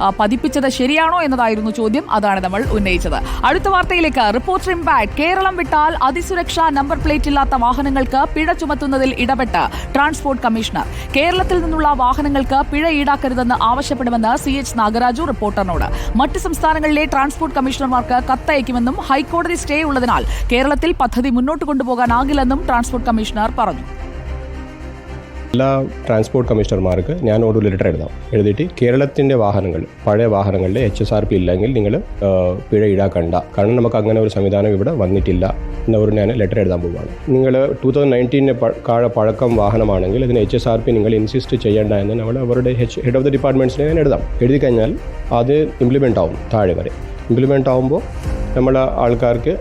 പതിപ്പിച്ചത് ശരിയാണോ എന്നതായിരുന്നു ചോദ്യം. അതാണ് നമ്മൾ ഉന്നയിച്ചത്. അടുത്ത വാർത്തയിലേക്ക് റിപ്പോർട്ടർ ഇമ്പാക്ട്. കേരളം വിട്ടാൽ അതിസുരക്ഷാ നമ്പർ പ്ലേറ്റ് ഇല്ലാത്ത വാഹനങ്ങൾക്ക് പിഴ ചുമത്തുന്നതിൽ ഇടപെട്ട് ട്രാൻസ്പോർട്ട് കമ്മീഷണർ. കേരളത്തിൽ നിന്നുള്ള വാഹനങ്ങൾക്ക് പിഴ ഈടാക്കരുതെന്ന് ആവശ്യപ്പെടുമെന്ന് സി എച്ച് നാഗരാജു റിപ്പോർട്ടറിനോട്. മറ്റ് സംസ്ഥാനങ്ങളിലെ ട്രാൻസ്പോർട്ട് കമ്മീഷണർമാർക്ക് കത്തയക്കുമെന്നും ഹൈക്കോടതി സ്റ്റേ ഉള്ളതിനാൽ കേരളത്തിൽ പദ്ധതി മുന്നോട്ട് കൊണ്ടുപോകാനാകില്ലെന്നും ട്രാൻസ്പോർട്ട് കമ്മീഷണർ പറഞ്ഞു. എല്ലാ ട്രാൻസ്പോർട്ട് കമ്മീഷണർമാർക്ക് ഞാൻ ഒരു ലെറ്റർ എഴുതാം. എഴുതിയിട്ട് കേരളത്തിന്റെ വാഹനങ്ങൾ പഴയ വാഹനങ്ങളിൽ എച്ച് എസ് ആർ പി ഇല്ലെങ്കിൽ നിങ്ങൾ പിഴ ഈടാക്കണ്ട. കാരണം നമുക്ക് അങ്ങനെ ഒരു സംവിധാനം ഇവിടെ വന്നിട്ടില്ല എന്നൊരു ഞാൻ ലെറ്റർ എഴുതാൻ പോവുകയാണ് നിങ്ങൾ ടൂ തൗസൻഡ് നയന്റീനിന്റെ കാഴ പഴക്കം വാഹനമാണെങ്കിൽ അതിന് എച്ച് എസ് ആർ പി നിങ്ങൾ ഇൻസിസ്റ്റ് ചെയ്യേണ്ട എന്ന് നമ്മൾ അവരുടെ ഹെഡ് ഓഫ് ദി ഡിപ്പാർട്ട്മെന്റ്സിനെ ഞാൻ എഴുതാം. എഴുതി കഴിഞ്ഞാൽ അത് ഇംപ്ലിമെന്റ് ആവും താഴെ വരെ. ഇംപ്ലിമെന്റ് ആവുമ്പോൾ നമ്മളെ ആൾക്കാർക്ക്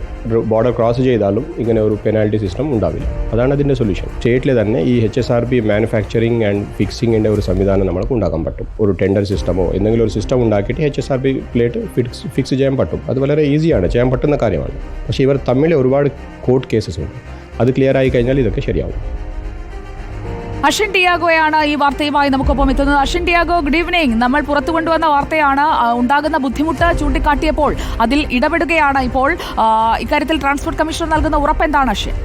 ബോർഡർ ക്രോസ് ചെയ്താലും ഇങ്ങനെ ഒരു പെനാൽറ്റി സിസ്റ്റം ഉണ്ടാവില്ല. അതാണ് അതിന്റെ സൊല്യൂഷൻ സ്റ്റേറ്റിൽ തന്നെ ഈ H S R P manufacturing and ഫിക്സിങ്ങിന്റെ ഒരു സംവിധാനം നമുക്ക് ഉണ്ടാക്കാൻ പറ്റും. ഒരു ടെൻഡർ സിസ്റ്റമോ എന്തെങ്കിലും ഒരു സിസ്റ്റം ഉണ്ടാക്കിയിട്ട് H S R P plate fix fix ചെയ്യാൻ പറ്റും. അത് വളരെ ഈസിയാണ് ചെയ്യാൻ പറ്റുന്ന കാര്യമാണ്. പക്ഷേ ഇവർ തമ്മിൽ ഒരുപാട് കോർട്ട് കേസസ് ഉണ്ട്. അത് ക്ലിയർ ആയി കഴിഞ്ഞാൽ ഇതൊക്കെ ശരിയാവും. അഷിൻ ടിയാഗോയാണ് ഈ വാർത്തയുമായി നമുക്കൊപ്പം എത്തുന്നത്. അഷിൻ ടിയാഗോ ഗുഡ് ഈവനിങ് നമ്മൾ പുറത്തു കൊണ്ടുവന്ന വാർത്തയാണ് ഉണ്ടാകുന്ന ബുദ്ധിമുട്ട് ചൂണ്ടിക്കാട്ടിയപ്പോൾ അതിൽ ഇടപെടുകയാണ് ഇപ്പോൾ ഇക്കാര്യത്തിൽ ട്രാൻസ്പോർട്ട് കമ്മീഷണർ നൽകുന്ന ഉറപ്പ് എന്താണ് അഷിൻ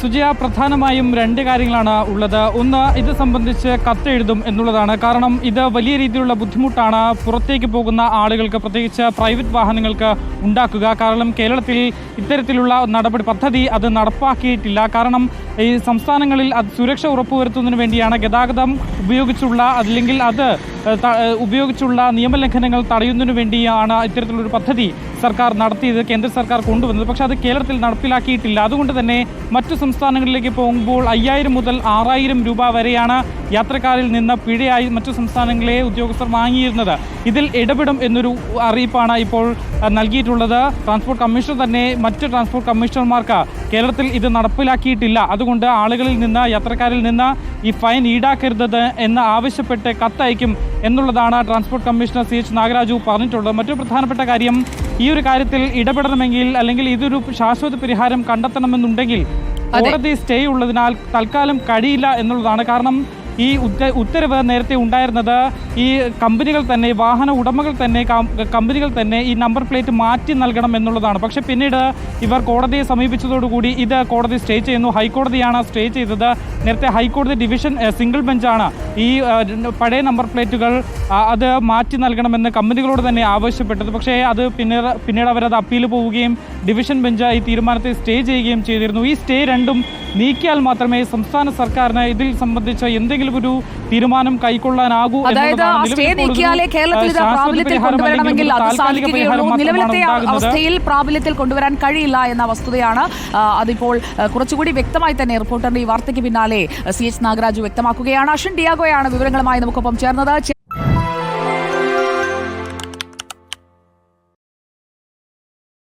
സുജയ പ്രധാനമായും രണ്ട് കാര്യങ്ങളാണ് ഉള്ളത്. ഒന്ന് ഇത് സംബന്ധിച്ച് കത്തെഴുതും എന്നുള്ളതാണ്. കാരണം ഇത് വലിയ രീതിയിലുള്ള ബുദ്ധിമുട്ടാണ് പുറത്തേക്ക് പോകുന്ന ആളുകൾക്ക് പ്രത്യേകിച്ച് പ്രൈവറ്റ് വാഹനങ്ങൾക്ക് ഉണ്ടാക്കുക. കാരണം കേരളത്തിൽ ഇത്തരത്തിലുള്ള നടപടി പദ്ധതി അത് നടപ്പാക്കിയിട്ടില്ല. കാരണം ഈ സംസ്ഥാനങ്ങളിൽ അത് സുരക്ഷ ഉറപ്പുവരുത്തുന്നതിന് വേണ്ടിയാണ് ഗതാഗതം ഉപയോഗിച്ചുള്ള അല്ലെങ്കിൽ അത് ഉപയോഗിച്ചുള്ള നിയമലംഘനങ്ങൾ തടയുന്നതിനു വേണ്ടിയാണ് ഇത്തരത്തിലൊരു പദ്ധതി സർക്കാർ നടത്തിയത് കേന്ദ്ര സർക്കാർ കൊണ്ടുവന്നത്. പക്ഷേ അത് കേരളത്തിൽ നടപ്പിലാക്കിയിട്ടില്ല. അതുകൊണ്ട് തന്നെ മറ്റു സംസ്ഥാനങ്ങളിലേക്ക് പോകുമ്പോൾ അയ്യായിരം മുതൽ ആറായിരം രൂപ വരെയാണ് യാത്രക്കാരിൽ നിന്ന് പിഴയായി മറ്റു സംസ്ഥാനങ്ങളെ ഉദ്യോഗസ്ഥർ വാങ്ങിയിരുന്നത്. ഇതിൽ ഇടപെടും എന്നൊരു അറിയിപ്പാണ് ഇപ്പോൾ നൽകിയിട്ടുള്ളത്. ട്രാൻസ്പോർട്ട് കമ്മീഷണർ തന്നെ മറ്റ് ട്രാൻസ്പോർട്ട് കമ്മീഷണർമാർക്ക് കേരളത്തിൽ ഇത് നടപ്പിലാക്കിയിട്ടില്ല. അതുകൊണ്ട് ആളുകളിൽ നിന്ന് യാത്രക്കാരിൽ നിന്ന് ഈ ഫൈൻ ഈടാക്കരുത് എന്ന് ആവശ്യപ്പെട്ട് കത്തയക്കും എന്നുള്ളതാണ് transport commissioner C H Nagaraju പറഞ്ഞിട്ടുള്ളത്. മറ്റൊരു പ്രധാനപ്പെട്ട കാര്യം ഈ ഒരു കാര്യത്തിൽ ഇടപെടണമെങ്കിൽ അല്ലെങ്കിൽ ഇതൊരു ശാശ്വത പരിഹാരം കണ്ടെത്തണമെന്നുണ്ടെങ്കിൽ കോടതി സ്റ്റേ ഉള്ളതിനാൽ തൽക്കാലം കഴിയില്ല എന്നുള്ളതാണ്. കാരണം ഈ ഉത്ത- ഉത്തരവ് നേരത്തെ ഉണ്ടായിരുന്നത് ഈ കമ്പനികൾ തന്നെ വാഹന ഉടമകൾ തന്നെ കമ്പനികൾ തന്നെ ഈ നമ്പർ പ്ലേറ്റ് മാറ്റി നൽകണം എന്നുള്ളതാണ്. പക്ഷേ പിന്നീട് ഇവർ കോടതിയെ സമീപിച്ചതോടുകൂടി ഇത് കോടതി സ്റ്റേ ചെയ്യുന്നു. ഹൈക്കോടതിയാണ് സ്റ്റേ ചെയ്തത്. നേരത്തെ ഹൈക്കോടതി ഡിവിഷൻ സിംഗിൾ ബെഞ്ചാണ് ഈ പഴയ നമ്പർ പ്ലേറ്റുകൾ അത് മാറ്റി നൽകണമെന്ന് കമ്പനികളോട് തന്നെ ആവശ്യപ്പെട്ടത്. പക്ഷേ അത് പിന്നീട് പിന്നീട് അവരത് അപ്പീൽ പോവുകയും ഡിവിഷൻ ബെഞ്ച് ഈ തീരുമാനത്തെ സ്റ്റേ ചെയ്യുകയും ചെയ്തിരുന്നു. ഈ സ്റ്റേ രണ്ടും നീക്കിയാൽ മാത്രമേ സംസ്ഥാന സർക്കാരിന് ഇതിൽ സംബന്ധിച്ച എന്തെങ്കിലും ഒരു തീരുമാനം കൈക്കൊള്ളാനാകൂ അതായത് സ്റ്റേ നീക്കിയാലേ കേരളത്തിൽ ഇത് പ്രാബല്യത്തിൽ കൊണ്ടുവരണമെങ്കിൽ അത് സാധിക്കുകയുള്ളൂ. നിലവിലത്തെ അവസ്ഥയിൽ പ്രാബല്യത്തിൽ കൊണ്ടുവരാൻ കഴിയില്ല എന്ന വസ്തുതയാണ് അതിപ്പോൾ കുറച്ചുകൂടി വ്യക്തമായി തന്നെ റിപ്പോർട്ടറിന്റെ ഈ വാർത്തയ്ക്ക് പിന്നാലെ സി എച്ച് നാഗരാജു വ്യക്തമാക്കുകയാണ്. അഷൻ ഡിയാഗോയാണ് വിവരങ്ങളുമായി നമുക്കൊപ്പം ചേർന്നത്.